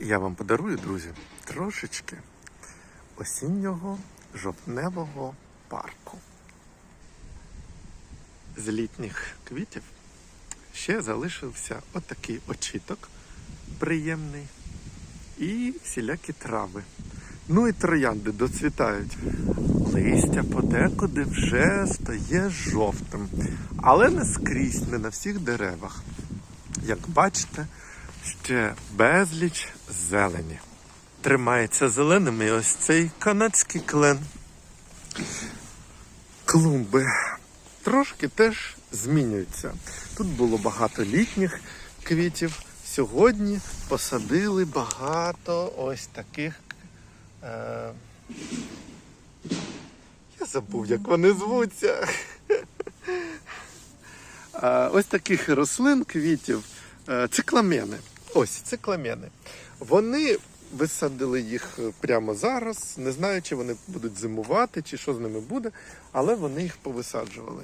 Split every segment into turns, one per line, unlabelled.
Я вам подарую, друзі, трошечки осіннього жовтневого парку. З літніх квітів ще залишився отакий очіток приємний і всілякі трави. Ну і троянди доцвітають. Листя подекуди вже стає жовтим, але не скрізь, не на всіх деревах. Як бачите, ще безліч зелені. Тримається зеленим і ось цей канадський клен. Клумби трошки теж змінюються. Тут було багато літніх квітів. Сьогодні посадили багато ось таких. Е... Я забув, як вони звуться. Е, Ось таких рослин, квітів, е, цикламени. Ось це цикламени. Вони висадили їх прямо зараз. Не знаю, чи вони будуть зимувати, чи що з ними буде, але вони їх повисаджували.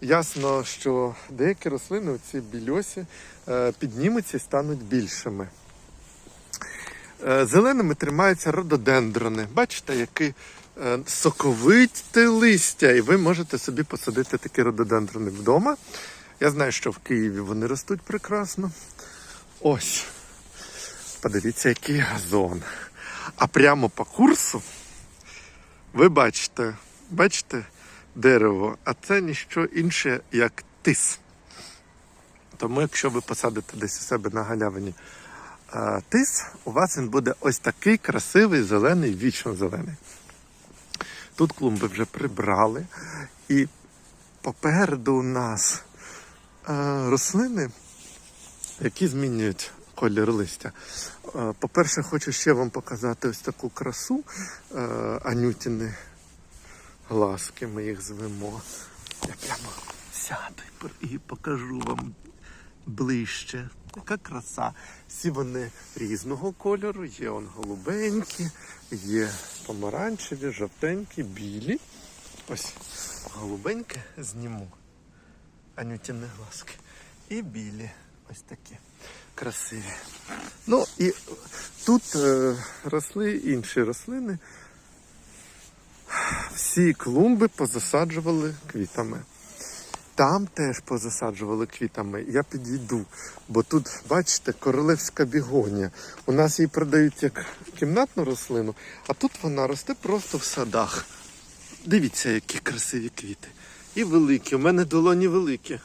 Ясно, що деякі рослини, оці більосі, е, піднімуться і стануть більшими. Е, Зеленими тримаються рододендрони. Бачите, які е, соковите листя, і ви можете собі посадити такі рододендрони вдома. Я знаю, що в Києві вони ростуть прекрасно. Ось. Подивіться, який газон. А прямо по курсу ви бачите, бачите дерево, а це ніщо інше, як тис. Тому, якщо ви посадите десь у себе на галявині е, тис, у вас він буде ось такий красивий, зелений, вічно зелений. Тут клумби вже прибрали, і попереду у нас е, рослини, які змінюють колір листя. Е, По-перше, хочу ще вам показати ось таку красу е, Анютіни глазки, ми їх звемо. Я прямо сяду і покажу вам ближче. Яка краса. Всі вони різного кольору, є он голубенькі, є помаранчеві, жовтенькі, білі. Ось голубеньке зніму. Анютіни глазки. І білі. Ось такі красиві. Ну і тут е, росли інші рослини. Всі клумби позасаджували квітами. Там теж позасаджували квітами. Я підійду, бо тут, бачите, королевська бігонія. У нас її продають як кімнатну рослину, а тут вона росте просто в садах. Дивіться, які красиві квіти. І великі. У мене долоні великі.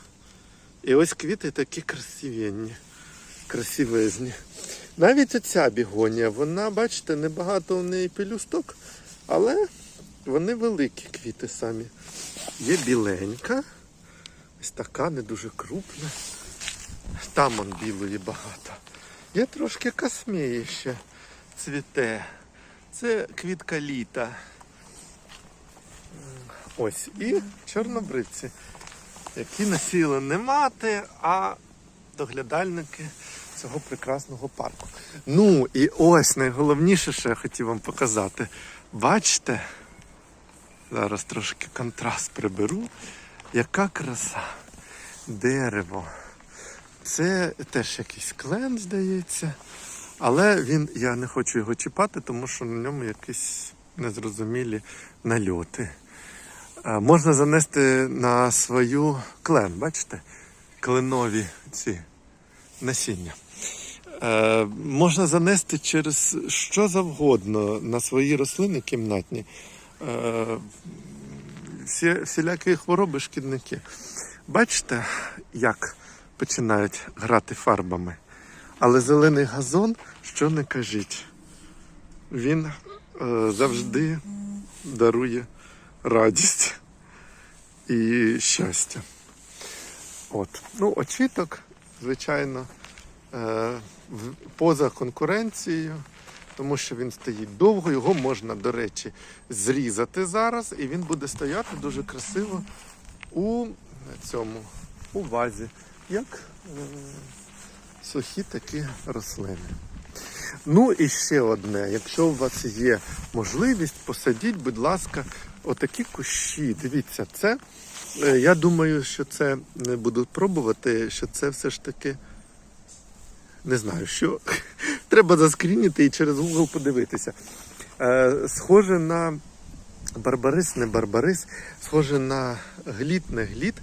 І ось квіти такі красивенні, красивезні. Навіть оця бігонія, вона, бачите, небагато в неї пелюсток, але вони великі квіти самі. Є біленька, ось така, не дуже крупна. Там он білої багато. Є трошки касмії ще цвіте. Це квітка літа. Ось. І чорнобривці, які насіяли не мати, а доглядальники цього прекрасного парку. Ну і ось найголовніше, що я хотів вам показати. Бачите? Зараз трошки контраст приберу. Яка краса. Дерево. Це теж якийсь клен, здається. Але він, я не хочу його чіпати, тому що на ньому якісь незрозумілі нальоти. Можна занести на свою клен, бачите? Кленові ці насіння. Е, можна занести через що завгодно на свої рослини кімнатні. Е, всі, всілякі хвороби, шкідники. Бачите, як починають грати фарбами. Але зелений газон, що не кажіть, він е, завжди дарує радість і щастя. От. Ну, очіток, звичайно, е, поза конкуренцією, тому що він стоїть довго, його можна, до речі, зрізати зараз, і він буде стояти дуже красиво у цьому, у вазі, як е, сухі такі рослини. Ну і ще одне, якщо у вас є можливість, посадіть, будь ласка, отакі кущі. Дивіться, це е, я думаю, що це не буду пробувати, що це все ж таки не знаю, що треба заскрініти і через Google подивитися. Е, схоже на барбарис, не барбарис, схоже на глід, не глід,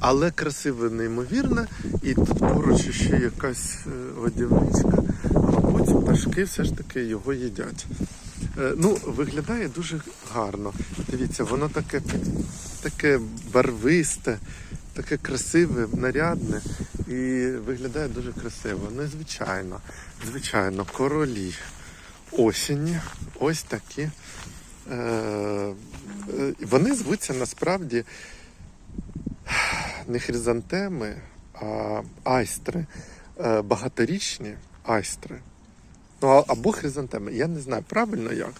але красиве, неймовірне. І тут поруч ще якась е, годівничка. Мабуть, пташки все ж таки його їдять. Е, Ну, виглядає дуже гарно. Дивіться, воно таке, таке барвисте, таке красиве, нарядне і виглядає дуже красиво. Незвичайно, звичайно, королі осені. Ось такі. Е, е, Вони звуться насправді не хризантеми, а айстри. Багаторічні айстри. Ну, або хризантеми. Я не знаю правильно як.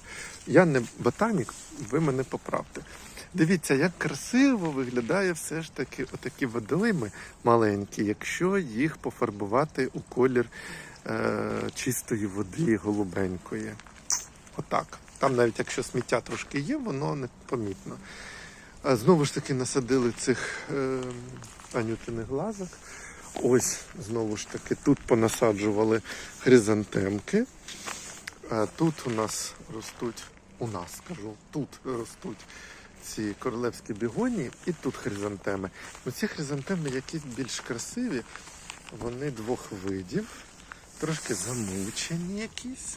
Я не ботанік, ви мене поправте. Дивіться, як красиво виглядає все ж таки отакі водолими маленькі, якщо їх пофарбувати у колір е, чистої води голубенької. Отак. Там навіть якщо сміття трошки є, воно не помітно. Знову ж таки насадили цих е, анютиних глазок. Ось знову ж таки тут понасаджували хризантемки. Тут у нас ростуть, у нас скажу, тут ростуть ці королевські бігоні і тут хризантеми. Ну, ці хризантеми якісь більш красиві, вони двох видів, трошки замучені якісь,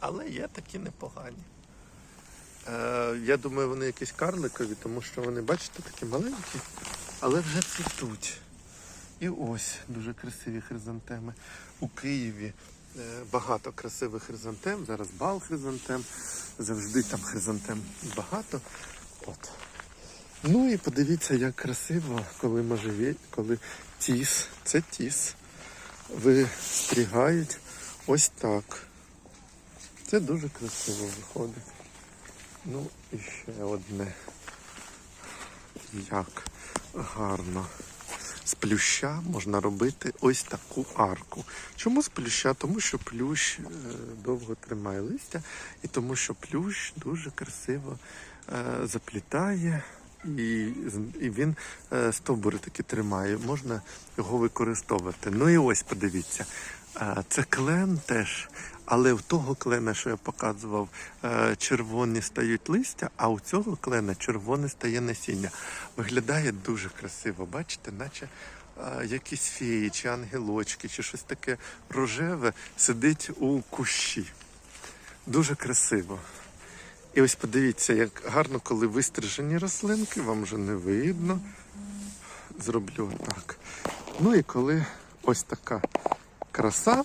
але є такі непогані. Е, я думаю, вони якісь карликові, тому що вони, бачите, такі маленькі, але вже цвітуть. І ось дуже красиві хризантеми. У Києві е, багато красивих хризантем. Зараз бал хризантем. Завжди там хризантем багато. От. Ну і подивіться, як красиво, коли можжевель, коли тіс, це тіс, вистрігають ось так. Це дуже красиво виходить. Ну і ще одне. Як гарно. З плюща можна робити ось таку арку. Чому з плюща? Тому що плющ е, довго тримає листя, і тому що плющ дуже красиво е, заплітає, і, він е, стовбури такі тримає. Можна його використовувати. Ну і ось подивіться. Це клен теж, але в того клена, що я показував, е, червоні стають листя, а у цього клена червоне стає насіння. Виглядає дуже красиво, бачите, наче е, якісь феї чи ангелочки, чи щось таке рожеве сидить у кущі. Дуже красиво. І ось подивіться, як гарно, коли вистрижені рослинки, вам вже не видно. Зроблю так. Ну і коли ось така краса,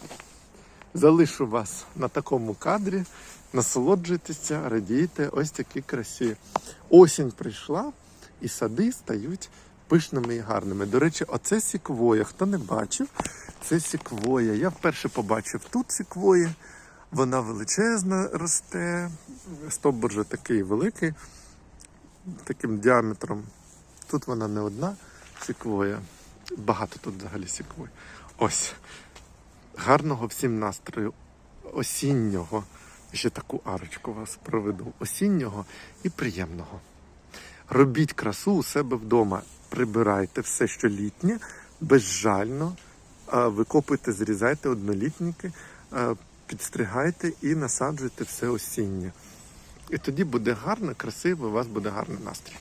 залишу вас на такому кадрі, насолоджуйтеся, радійте, ось такі красі. Осінь прийшла, і сади стають пишними і гарними. До речі, оце сіквоя. Хто не бачив, це сіквоя. Я вперше побачив тут сіквоя. Вона величезна росте, стовбур же такий великий, таким діаметром. Тут вона не одна сіквоя. Багато тут взагалі сіквой. Ось. Гарного всім настрою осіннього. Ще таку арочку вас проведу. Осіннього і приємного. Робіть красу у себе вдома. Прибирайте все, що літнє, безжально. Викопуйте, зрізайте однолітники, підстригайте і насаджуйте все осіннє. І тоді буде гарно, красиво, у вас буде гарний настрій.